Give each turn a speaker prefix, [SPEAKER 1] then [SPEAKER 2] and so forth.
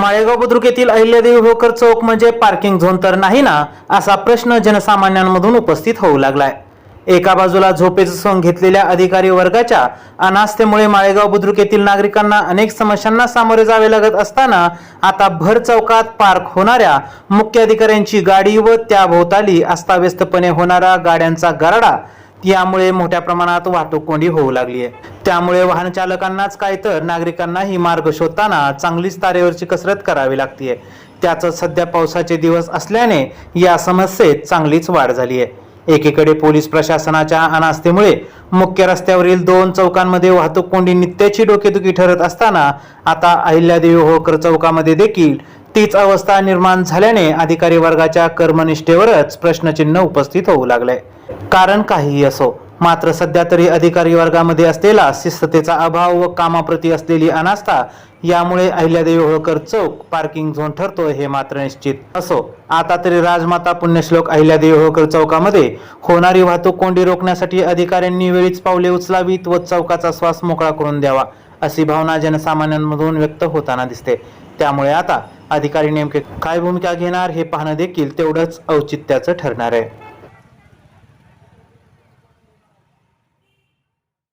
[SPEAKER 1] माळेगाव बुद्रुक येथील अहिल्यादेवी होकर चौक म्हणजे पार्किंग झोन तर नाही ना असा प्रश्न जनसामान्यांमधून उपस्थित होऊ लागलाय. एका बाजूला झोपेचं सोंग घेतलेल्या अधिकारी वर्गाच्या अनास्थेमुळे माळेगाव बुद्रुक येथील नागरिकांना अनेक समस्यांना सामोरे जावे लागत असताना आता भर चौकात पार्क होणाऱ्या मुख्य अधिकाऱ्यांची गाडी व त्या भोवताली अस्ताव्यस्तपणे होणारा गाड्यांचा गराडा यामुळे मोठ्या प्रमाणात वाहतूक कोंडी होऊ लागली आहे. त्यामुळे वाहन चालकांनाच काय तर नागरिकांनाही मार्ग शोधताना चांगलीच तारेवरची कसरत करावी लागतीये त्याच सध्या पावसाचे दिवस असल्याने या समस्येत चांगलीच वाढ झाली आहे. एकीकडे पोलीस प्रशासनाच्या अनास्थेमुळे मुख्य रस्त्यावरील दोन चौकांमध्ये वाहतूक कोंडी नित्याची डोकेदुखी ठरत असताना आता अहिल्यादेवी होळकर चौकामध्ये देखील तीच अवस्था निर्माण झाल्याने अधिकारी वर्गाच्या कर्मनिष्ठेवरच प्रश्नचिन्ह उपस्थित होऊ लागले कारण काहीही असो मात्र सध्या तरी अधिकारी वर्गामध्ये असलेला शिस्ततेचा अभाव व कामाप्रती असलेली अनास्था यामुळे अहिल्यादेवी होळकर चौक पार्किंग झोन ठरतो हे मात्र निश्चित असो. आता तरी राजमाता पुण्यश्लोक अहिल्यादेवी होळकर चौकामध्ये होणारी वाहतूक कोंडी रोखण्यासाठी अधिकाऱ्यांनी वेळीच पावले उचलावीत व चौकाचा श्वास मोकळा करून द्यावा अशी भावना जनसामान्यांमधून व्यक्त होताना दिसते. त्यामुळे आता अधिकारी नेमके काय भूमिका घेणार हे पाहणं देखील तेवढंच औचित्याचं ठरणार आहे.